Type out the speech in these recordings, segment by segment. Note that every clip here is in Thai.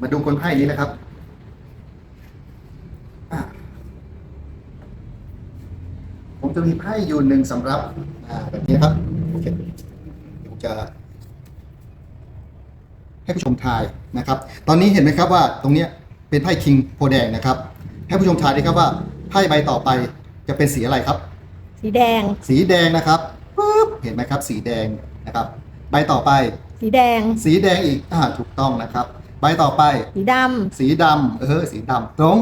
มาดูคนไพ่นี้นะครับอะผมจะมีไพ่อยู่หนึ่งสำรับอ่าแบบนี้ครับโอเคผมจะ ให้ผู้ชมทายนะครับ ตอนนี้เห็นไหมครับว่าตรงเนี้ยเป็นไพ่คิงโพแดงนะครับ ให้ผู้ชมทายได้ครับว่าไพ่ใบต่อไปจะเป็นสีอะไรครับ สีแดง สีแดงนะครับปึ๊บเห็นไหมครับ สีแดงนะครับ ใบต่อไป สีแดง สีแดงอีกอ่าถูกต้องนะครับ ใบต่อไป สีดสีดำเออสีดำตรง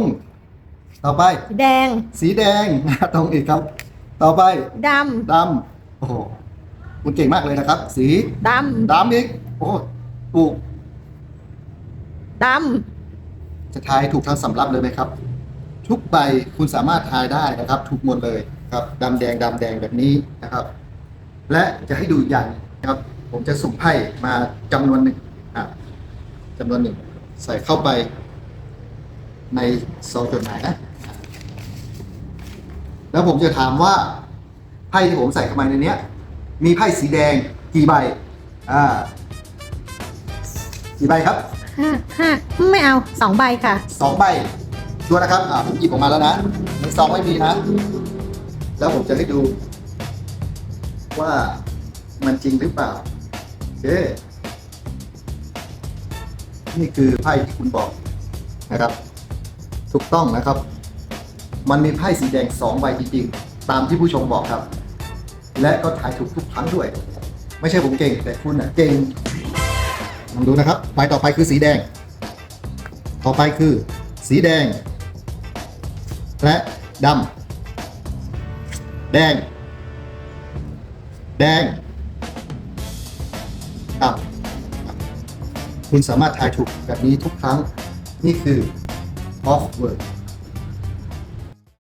ต่อไปำสีแดงสีแดง ตรงอีกครับ ต่อไปดดำโอ้โหคุณเก่งมากเลยนะครับ สีำดดำอีกโอ้ถูกำดจะทายถูกทั้งสำรับเลยไหมครับ ทุกใบคุณสามารถทายได้นะครับ ถูกหมดเลยครับดำแดงดำแดงแบบนี้นะครับ และจะให้ดูอีกอย่างนะครับ ผมจะสุ่มไพ่มาจำนวนหนึ่งอะ จำนวนหนึ่งใส่เข้าไปในซองจดหมายนะ แล้วผมจะถามว่าไพ่ที่ผมใส่เข้ามาในเนี้ยมีไพ่สีแดงกี่ใบ อ่ากี่ใบครับำห้าห้าไม่เอาสองใบค่ะสองใบชัวร์นะครับอ่าผมหยิบออกมาแล้วนะในซองไม่มีนะ แล้วผมจะให้ดู ว่ามันจริงหรือเปล่าโอเค นี่คือไพ่ที่คุณบอกนะครับ ถูกต้องนะครับ มันมีไพ่สีแดงสองใบจริงๆ ตามที่ผู้ชมบอกครับ และก็ถ่ายถูกทุกครั้งด้วย ไม่ใช่ผมเก่งแต่คุณน่ะเก่งลองดูนะครับใบต่อไปคือสีแดง ต่อไปคือ สีแดง และดำแดง แดง คุณสามารถทายถูกแบบนี้ทุกครั้งนี่คือ off word